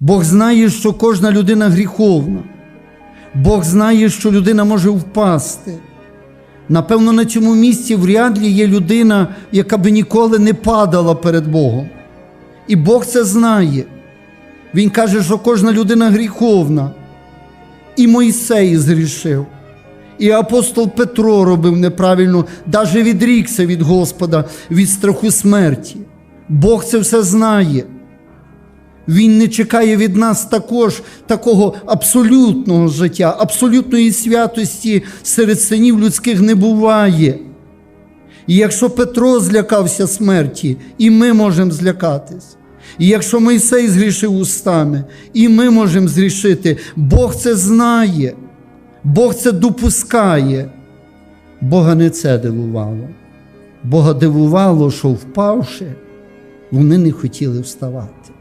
Бог знає, що кожна людина гріховна. Бог знає, що людина може впасти. Напевно, на цьому місці вряд ли є людина, яка би ніколи не падала перед Богом. І Бог це знає. Він каже, що кожна людина гріховна. І Мойсей згрішив. І апостол Петро робив неправильно, навіть відрікся від Господа від страху смерті. Бог це все знає. Він не чекає від нас також такого абсолютного життя, абсолютної святості серед синів людських не буває. І якщо Петро злякався смерті, і ми можемо злякатись. І якщо Мойсей згрішив устами, і ми можемо згрішити, Бог це знає, Бог це допускає. Бога не це дивувало. Бога дивувало, що впавши, вони не хотіли вставати.